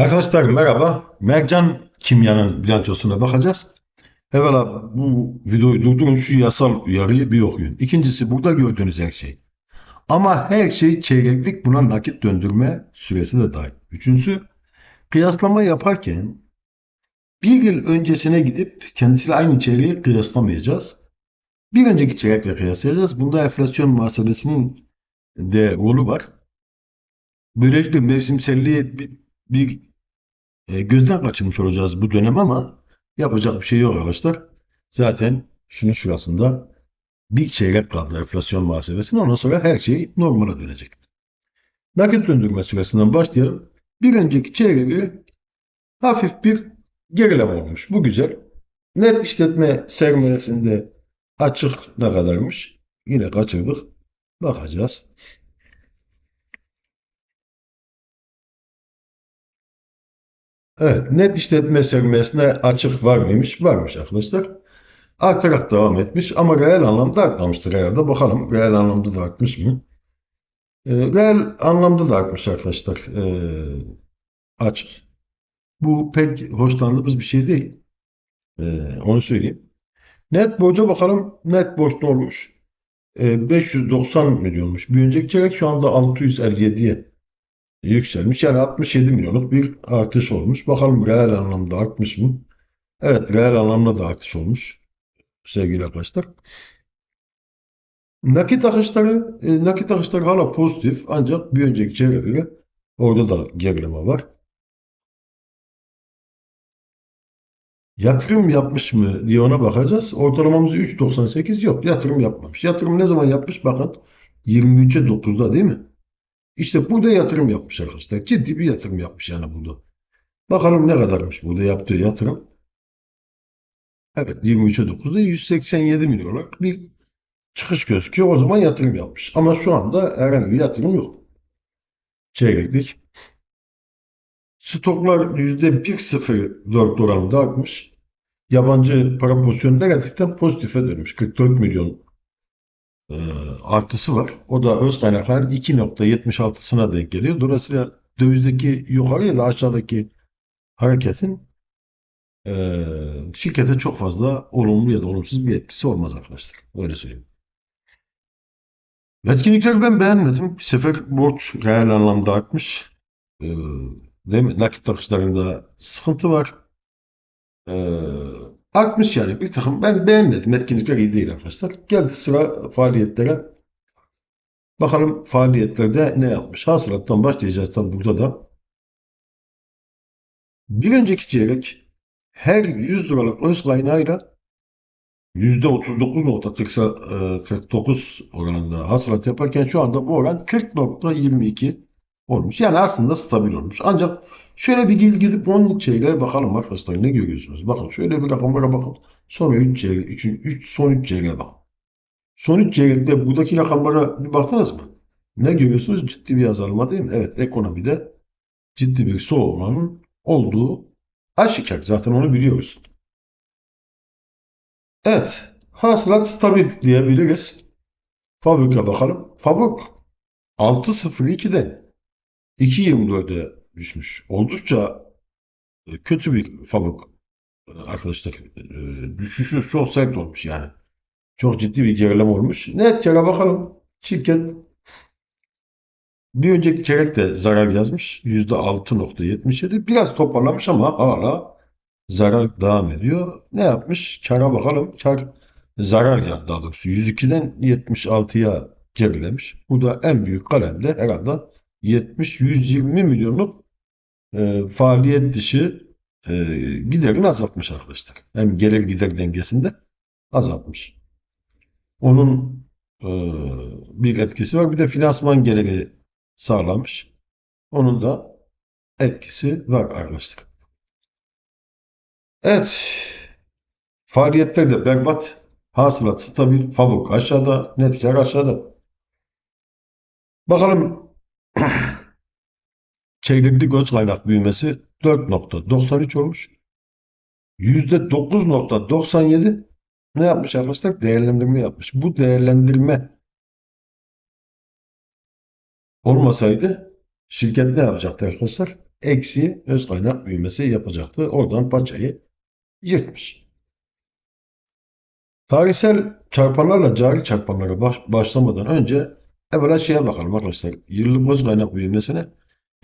Arkadaşlar merhaba. Mercan Kimya'nın bilançosuna bakacağız. Evvela bu videoyu durdurun şu yasal uyarıyı bir okuyun. İkincisi burada gördüğünüz her şey. Ama her şey çeyreklik buna nakit döndürme süresi de dahil. Üçüncüsü kıyaslama yaparken bir yıl öncesine gidip kendisiyle aynı çeyreği kıyaslamayacağız. Bir önceki çeyrekle kıyaslayacağız. Bunda enflasyon muhasebesinin de rolü var. Böylelikle mevsimselliği bir, bir e, gözden kaçırmış olacağız bu dönem ama yapacak bir şey yok arkadaşlar. Zaten şunun şurasında bir çeyrek kaldı enflasyon muhasebesinde. Ondan sonra her şey normale dönecek. Nakit döndürme süresinden başlayalım. Bir önceki çeyreği hafif bir gerileme olmuş. Bu güzel. Net işletme sermayesinde açık ne kadarmış? Yine kaçırdık. Bakacağız. Evet, net işletme sermayesine açık var mıymış? Varmış arkadaşlar. Artarak devam etmiş ama reel anlamda artmamıştır herhalde. Bakalım reel anlamda da artmış mı? E, reel anlamda da artmış arkadaşlar. E, açık. Bu pek hoşlandığımız bir şey değil. E, onu söyleyeyim. Net borca bakalım. Net borç ne olmuş? E, 590 milyonmuş. Bir önceki çeyrek şu anda 657'ye yükselmiş. Yani 67 milyonluk bir artış olmuş. Bakalım reel anlamda artmış mı? Evet, reel anlamda da artış olmuş. Sevgili arkadaşlar. Nakit akışları, e, nakit akışları hala pozitif ancak bir önceki çeyrek göre orada da gerileme var. Yatırım yapmış mı diye ona bakacağız. Ortalamamız 3.98 yok. Yatırım yapmamış. Yatırım ne zaman yapmış? Bakın 23'e 9'da değil mi? İşte burada yatırım yapmış arkadaşlar. Ciddi bir yatırım yapmış yani burada. Bakalım ne kadarmış burada yaptığı yatırım. Evet 23'e 9'da 187 milyonluk bir çıkış gözüküyor. O zaman yatırım yapmış. Ama şu anda herhangi bir yatırım yok. Çeyreklik. Stoklar %1.04 oranında artmış. Yabancı para pozisyonu negatiften pozitife dönmüş. 44 milyon e, artısı var. O da öz kaynakların 2.76'sına denk geliyor. Dolayısıyla dövizdeki yukarı ya da aşağıdaki hareketin e, şirkete çok fazla olumlu ya da olumsuz bir etkisi olmaz arkadaşlar. Öyle söyleyeyim. Etkinlikleri ben beğenmedim. Bir sefer borç reel anlamda artmış. E, değil mi? Nakit akışlarında sıkıntı var. E, artmış yani bir takım. Ben beğenmedim. Etkinlikler iyi değil arkadaşlar. Geldi sıra faaliyetlere. Bakalım faaliyetlerde ne yapmış. Hasılattan başlayacağız tabi burada da. Bir önceki çeyrek her 100 liralık öz kaynağıyla %39.49 oranında hasılat yaparken şu anda bu oran 40.22 olmuş. Yani aslında stabil olmuş. Ancak şöyle bir gidip, gidip onun çeyreğe bakalım arkadaşlar ne görüyorsunuz? Bakın şöyle bir rakamlara bakın. Sonra 3 çeyrek, 3, 3, son 3 çeyreğe bakın. Son 3 çeyrekte buradaki rakamlara bir baktınız mı? Ne görüyorsunuz? Ciddi bir azalma değil mi? Evet ekonomide ciddi bir soğumanın olduğu aşikar. Zaten onu biliyoruz. Evet. Hasılat stabil diyebiliriz. Fabrika bakalım. Fabrik 6.02'den 2.24'e düşmüş. Oldukça e, kötü bir fabrik e, arkadaşlar. E, düşüşü çok sert olmuş yani. Çok ciddi bir gerileme olmuş. Net kere bakalım. Şirket bir önceki çeyrekte zarar yazmış. %6.77. Biraz toparlamış ama hala zarar devam ediyor. Ne yapmış? Kara bakalım. Kar zarar yani daha doğrusu. 102'den 76'ya gerilemiş. Bu da en büyük kalemde herhalde 70-120 milyonluk e, faaliyet dışı e, giderini azaltmış arkadaşlar. Hem gelir gider dengesinde azaltmış. Onun e, bir etkisi var. Bir de finansman geliri sağlamış. Onun da etkisi var arkadaşlar. Evet. Faaliyetler de berbat. Hasılat stabil. Favuk aşağıda. Net kar aşağıda. Bakalım çeyrekli göç kaynak büyümesi 4.93 olmuş. %9.97 ne yapmış arkadaşlar? Değerlendirme yapmış. Bu değerlendirme olmasaydı şirket ne yapacaktı arkadaşlar? eksi öz kaynak büyümesi yapacaktı. Oradan paçayı yırtmış. Tarihsel çarpanlarla cari çarpanlara baş- başlamadan önce evvela şeye bakalım arkadaşlar. Yıllık öz kaynak büyümesine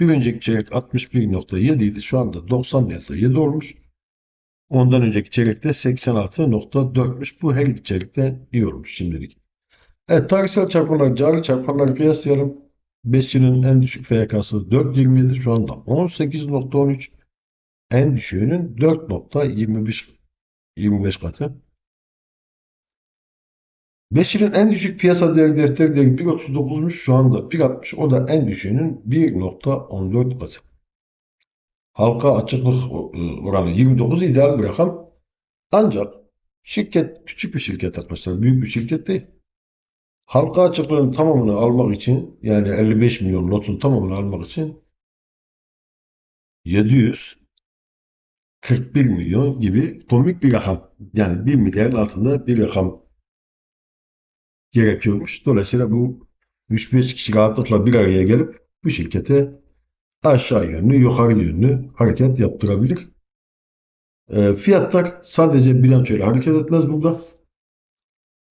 bir önceki çeyrek 61.7 idi. Şu anda 90.7 olmuş. Ondan önceki çeyrekte 86.4'müş. Bu her iki çeyrekte iyi olmuş şimdilik. Evet tarihsel çarpanlar, cari çarpanları kıyaslayalım. 5 yılın en düşük FK'sı 4.27 şu anda 18.13. En düşüğünün 4.25 25 katı. 5 yılın en düşük piyasa değeri defter değeri 1.39'muş şu anda 1.60 o da en düşüğünün 1.14 katı. Halka açıklık e, oranı 29 ideal bir rakam. Ancak şirket küçük bir şirket arkadaşlar büyük bir şirket değil. Halka açıklığın tamamını almak için yani 55 milyon notun tamamını almak için 741 milyon gibi komik bir rakam. Yani 1 milyarın altında bir rakam gerekiyormuş. Dolayısıyla bu 3-5 kişi rahatlıkla bir araya gelip bu şirkete aşağı yönlü, yukarı yönlü hareket yaptırabilir. E, fiyatlar sadece bilançoyla hareket etmez burada.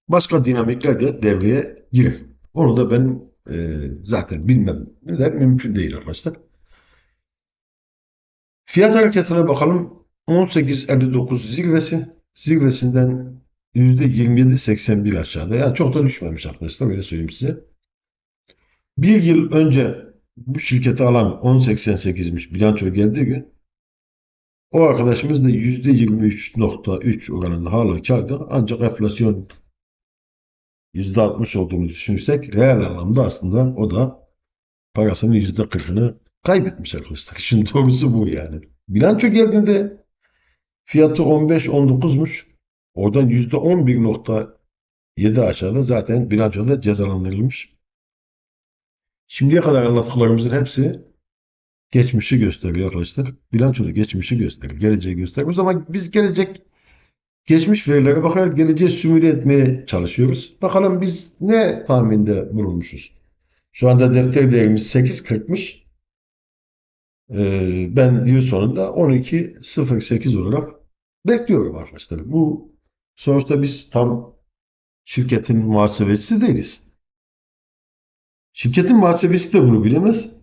Başka dinamikler de devreye girer. Onu da ben e, zaten bilmem. Neden? Mümkün değil arkadaşlar. Fiyat hareketine bakalım. 18.59 zirvesi. Zirvesinden %27.81 aşağıda. Yani çok da düşmemiş arkadaşlar. Öyle söyleyeyim size. Bir yıl önce bu şirketi alan 10.88'miş bilanço geldiği gün o arkadaşımız da %23.3 oranında hala kârda. Ancak enflasyon %60 olduğunu düşünürsek reel anlamda aslında o da parasının %40'ını kaybetmiş arkadaşlar. Şimdi doğrusu bu yani. Bilanço geldiğinde fiyatı 15-19'muş. Oradan %11.7 aşağıda zaten bilançoda cezalandırılmış. Şimdiye kadar anlattıklarımızın hepsi geçmişi gösteriyor arkadaşlar. Bilançoda geçmişi gösterir. Geleceği göstermez ama biz gelecek geçmiş verilere bakarak geleceği simüle etmeye çalışıyoruz. Bakalım biz ne tahminde bulunmuşuz. Şu anda defter değerimiz 8.40'mış. Ee, ben yıl sonunda 12.08 olarak bekliyorum arkadaşlar. Bu sonuçta biz tam şirketin muhasebecisi değiliz. Şirketin muhasebesi de bunu bilemez.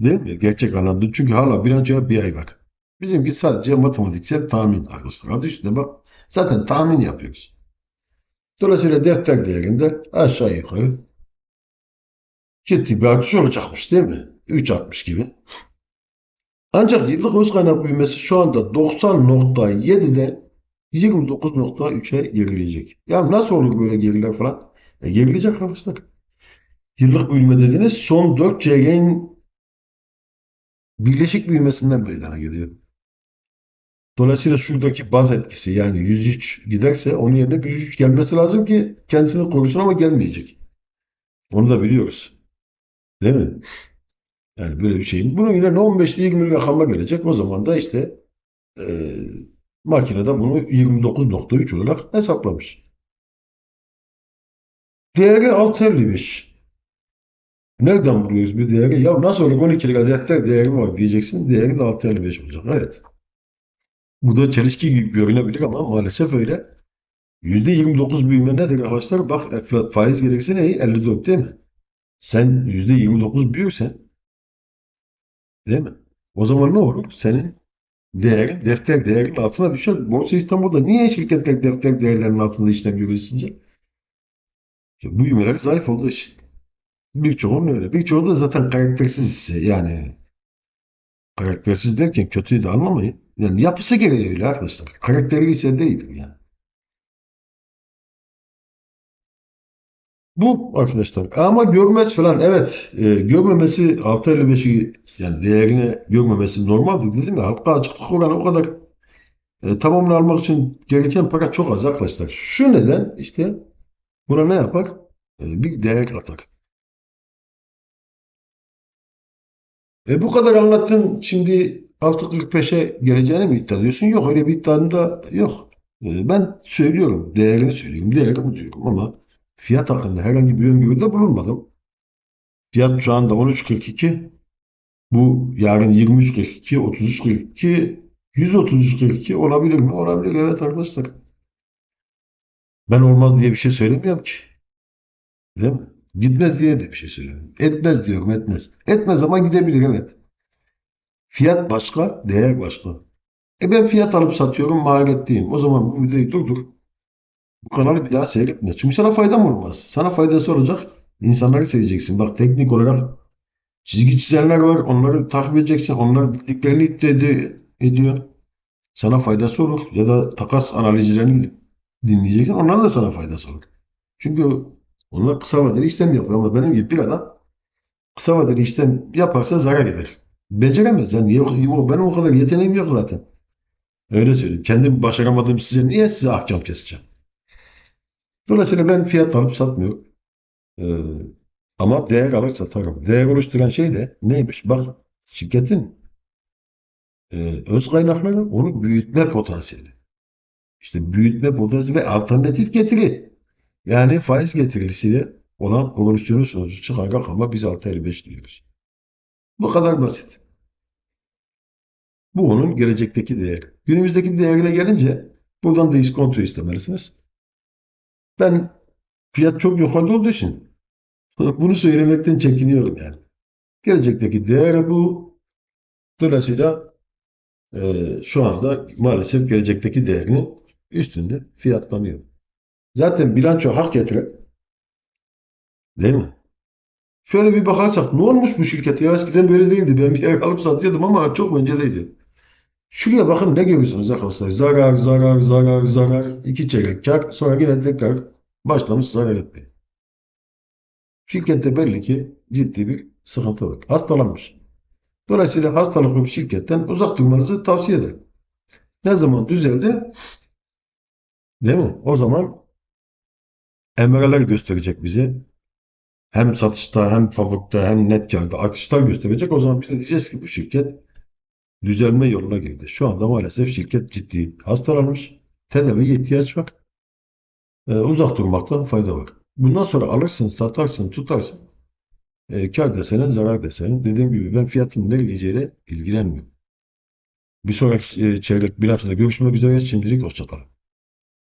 Değil mi? Gerçek anlamda. Çünkü hala bilançoya bir ay var. Bizimki sadece matematiksel tahmin arkadaşlar. Adı üstünde bak. Zaten tahmin yapıyoruz. Dolayısıyla defter değerinde aşağı yukarı ciddi bir artış olacakmış değil mi? 3.60 gibi. Ancak yıllık öz kaynak büyümesi şu anda 90.7'den 29.3'e gerileyecek. Ya nasıl olur böyle geriler falan? E, gerileyecek arkadaşlar. Yıllık büyüme dediğiniz son 4 çeyreğin birleşik büyümesinden meydana geliyor. Dolayısıyla şuradaki baz etkisi yani 103 giderse onun yerine 103 gelmesi lazım ki kendisini korusun ama gelmeyecek. Onu da biliyoruz. Değil mi? Yani böyle bir şeyin. Bunun yine 15'li 20 rakama gelecek. O zaman da işte e, makinede bunu 29.3 olarak hesaplamış. Değeri 6.55. Nereden buluyoruz bir değeri? Ya nasıl olur 12 lira defter değeri var diyeceksin. Değeri de 6.55 olacak. Evet. Bu da çelişki gibi görünebilir ama maalesef öyle. %29 büyüme nedir arkadaşlar? Bak enfla- faiz gerekse ne? 54 değil mi? Sen %29 büyürsen değil mi? O zaman ne olur? Senin değerin defter değerinin altına düşer. Borsa İstanbul'da niye şirketler defter değerlerinin altında işlem sizce? İşte büyümeler zayıf olduğu için. Birçoğunun öyle. Birçoğu da zaten karaktersiz hisse. Yani karaktersiz derken kötüyü de anlamayın. Yani yapısı gereği öyle arkadaşlar. Karakteri ise değil yani. Bu arkadaşlar. Ama görmez falan. Evet. E, görmemesi 6.55'i yani değerini görmemesi normaldir dedim ya. Halka açıklık oranı o kadar e, tamamını almak için gereken para çok az arkadaşlar. Şu neden işte buna ne yapar? E, bir değer katar. E bu kadar anlattın şimdi 6.45'e geleceğini mi iddia ediyorsun? Yok öyle bir iddiam da yok. E, ben söylüyorum. Değerini söylüyorum. Değeri bu diyorum ama fiyat hakkında herhangi bir öngörüde bulunmadım. Fiyat şu anda 13.42. Bu yarın 23.42, 33.42, 133.42 olabilir mi? Olabilir evet arkadaşlar. Ben olmaz diye bir şey söylemiyorum ki. Değil mi? Gitmez diye de bir şey söylemiyorum. Etmez diyorum etmez. Etmez ama gidebilir evet. Fiyat başka, değer başka. E ben fiyat alıp satıyorum, maliyetliyim. O zaman bu videoyu durdur. Bu kanalı bir daha seyretme. Çünkü sana faydam olmaz. Sana faydası olacak. İnsanları seveceksin. Bak teknik olarak çizgi çizenler var. Onları takip edeceksin. Onlar bildiklerini iddia ed- ediyor. Sana faydası olur. Ya da takas analizcilerini gidip dinleyeceksin. Onların da sana faydası olur. Çünkü onlar kısa vadeli işlem yapıyor. Ama benim gibi bir adam kısa vadeli işlem yaparsa zarar eder. Beceremez. Yani yok, yok, benim o kadar yeteneğim yok zaten. Öyle söyleyeyim. Kendim başaramadığım size niye size ahkam keseceğim? Dolayısıyla ben fiyat alıp satmıyorum. Ee, ama değer alır satarım. Değer oluşturan şey de neymiş? Bak şirketin e, öz kaynakları onu büyütme potansiyeli. İşte büyütme potansiyeli ve alternatif getiri. Yani faiz getirisiyle olan konuştuğunuz sonucu çıkan rakama biz 6.55 diyoruz. Bu kadar basit. Bu onun gelecekteki değeri. Günümüzdeki değerine gelince buradan da iskonto istemelisiniz. Ben fiyat çok yukarıda olduğu için bunu söylemekten çekiniyorum yani. Gelecekteki değeri bu. Dolayısıyla e, şu anda maalesef gelecekteki değerinin üstünde fiyatlanıyor. Zaten bilanço hak getiren değil mi? Şöyle bir bakarsak ne olmuş bu şirket ya? Eskiden böyle değildi. Ben bir yer alıp satıyordum ama çok öncedeydi. Şuraya bakın ne görüyorsunuz arkadaşlar? Zarar, zarar, zarar, zarar. İki çeyrek kar. Sonra yine tekrar başlamış zarar etmeye. Şirkette belli ki ciddi bir sıkıntı var. Hastalanmış. Dolayısıyla hastalıklı bir şirketten uzak durmanızı tavsiye ederim. Ne zaman düzeldi? Değil mi? O zaman emreler gösterecek bize. Hem satışta hem favukta hem net karda artışlar gösterecek. O zaman biz de diyeceğiz ki bu şirket düzelme yoluna girdi. Şu anda maalesef şirket ciddi hastalanmış. Tedaviye ihtiyaç var. Ee, uzak durmakta fayda var. Bundan sonra alırsın, satarsın, tutarsın. Ee, kar desene, zarar desene. Dediğim gibi ben fiyatın ne gideceğiyle ilgilenmiyorum. Bir sonraki e, çeyrek bilançoda görüşmek üzere. Şimdilik hoşçakalın.